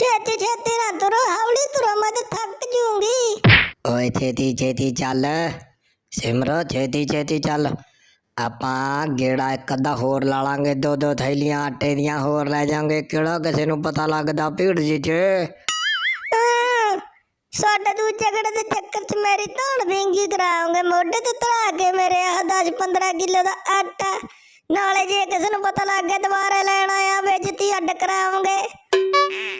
ਛੇਤੀ ਛੇਤੀ ਨਾ ਤੁਰੋ ਹੌਲੀ ਤੁਰੋ ਮੈਂ ਤੇ ਥੱਕ ਜੂੰਗੀ। ਓਏ ਛੇਤੀ ਛੇਤੀ ਚੱਲ ਸਿਮਰੋ ਛੇਤੀ ਛੇਤੀ ਚੱਲ। ਆਪਾਂ ਗੇੜਾ ਇੱਕ ਅੱਧਾ ਹੋਰ ਲਾ ਲਾਂਗੇ ਦੋ ਦੋ ਥੈਲੀਆਂ ਆਟੇ ਦੀਆਂ ਹੋਰ ਲੈ ਜਾਾਂਗੇ। ਕਿਹੜਾ ਕਿਸੇ ਨੂੰ ਪਤਾ ਲੱਗਦਾ ਭੀੜ ਜੀ ਚ? ਸਾਡੇ ਦੂਜੇ ਗੜੇ ਦੇ ਚੱਕਰ 'ਚ ਮੇਰੀ ਧੌਣ ਵਿੰਗੀ ਕਰਾਉਂਗੇ ਮੋਢੇ ਤੇ ਧਰਾ ਕੇ ਮੇਰੇ ਆਹ 10 15 ਕਿਲੋ ਦਾ ਆਟਾ ਨਾਲੇ ਜੇ ਕਿਸੇ ਨੂੰ ਪਤਾ ਲੱਗ ਗਿਆ ਦੁਬਾਰਾ ਲੈਣ ਆਇਆ ਬੇਇੱਜ਼ਤੀ ਅੱਡ ਕਰਾਉਂਗੇ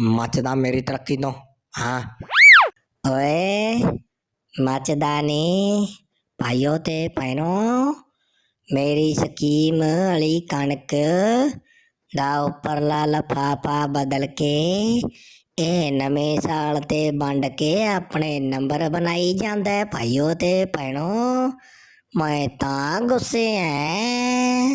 ਮੱਚਦਾ ਮੇਰੀ ਤਰੱਕੀ ਤੋਂ ਹਾਂ ਓਏ ਮੱਚਦਾ ਨੀ ਭਾਈਓ ਤੇ ਭੈਣੋ ਮੇਰੀ ਸਕੀਮ ਵਾਲੀ ਕਣਕ ਦਾ ਉੱਪਰਲਾ ਲਫਾਫਾ ਬਦਲ ਕੇ ਇਹ ਨਵੇਂ ਸਾਲ ਤੇ ਵੰਡ ਕੇ ਆਪਣੇ ਨੰਬਰ ਬਣਾਈ ਜਾਂਦਾ ਹੈ ਭਾਈਓ ਤੇ ਭੈਣੋ ਮੈਂ ਤਾਂ ਗੁੱਸੇ ਐ